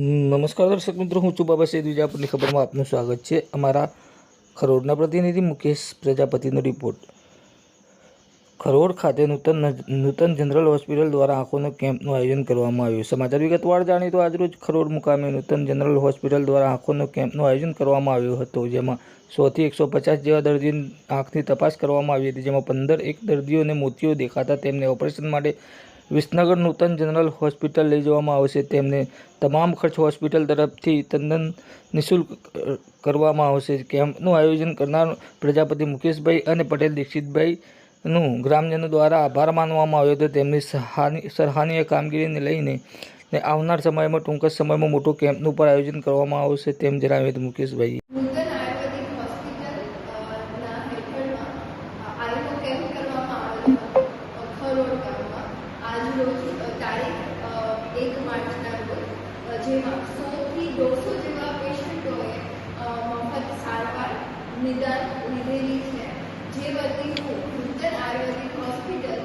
નમસ્કાર દર્શક મિત્રો, હું છું બાબા સૈદ વિજાપુરની ખબરમાં આપનું સ્વાગત છે. અમારા ખરોડના પ્રતિનિધિ મુકેશ પ્રજાપતિનો રિપોર્ટ. ખરોડ ખાતે નૂતન નૂતન જનરલ હોસ્પિટલ દ્વારા આંખોનો કેમ્પનું આયોજન કરવામાં આવ્યું. સમાચાર વિગતવાર જાણીએ તો આજરોજ ખરોડ મુકામે નૂતન જનરલ હોસ્પિટલ દ્વારા આંખોનો કેમ્પનું આયોજન કરવામાં આવ્યું હતું, જેમાં સોથી એકસો પચાસ જેવા દર્દીની આંખની તપાસ કરવામાં આવી હતી, જેમાં પંદર એક દર્દીઓને મોતીઓ દેખાતા તેમને ઓપરેશન માટે વિસનગર નૂતન જનરલ હોસ્પિટલ લઈ જવામાં આવશે તેમને તમામ ખર્ચ હોસ્પિટલ તરફથી તદ્દન નિઃશુલ્ક કરવામાં આવશે કેમ્પનું આયોજન કરનાર પ્રજાપતિ મુકેશભાઈ અને પટેલ દીક્ષિતભાઈનું ગ્રામજનો દ્વારા આભાર માનવામાં આવ્યો હતો. તેમની સરાહનીય કામગીરીને લઈને ને આવનાર સમયમાં ટૂંક સમયમાં મોટો કેમ્પનું પણ આયોજન કરવામાં આવશે તેમ જણાવ્યું હતું મુકેશભાઈએ. તારીખ એક માર્ચના રોજ જેમાં સોથી દોઢસો જેવા પેશન્ટોએ મફત સારવાર નિદાન લીધેલી છે. જે બધી હું નૂતન આયુર્વેદિક હોસ્પિટલ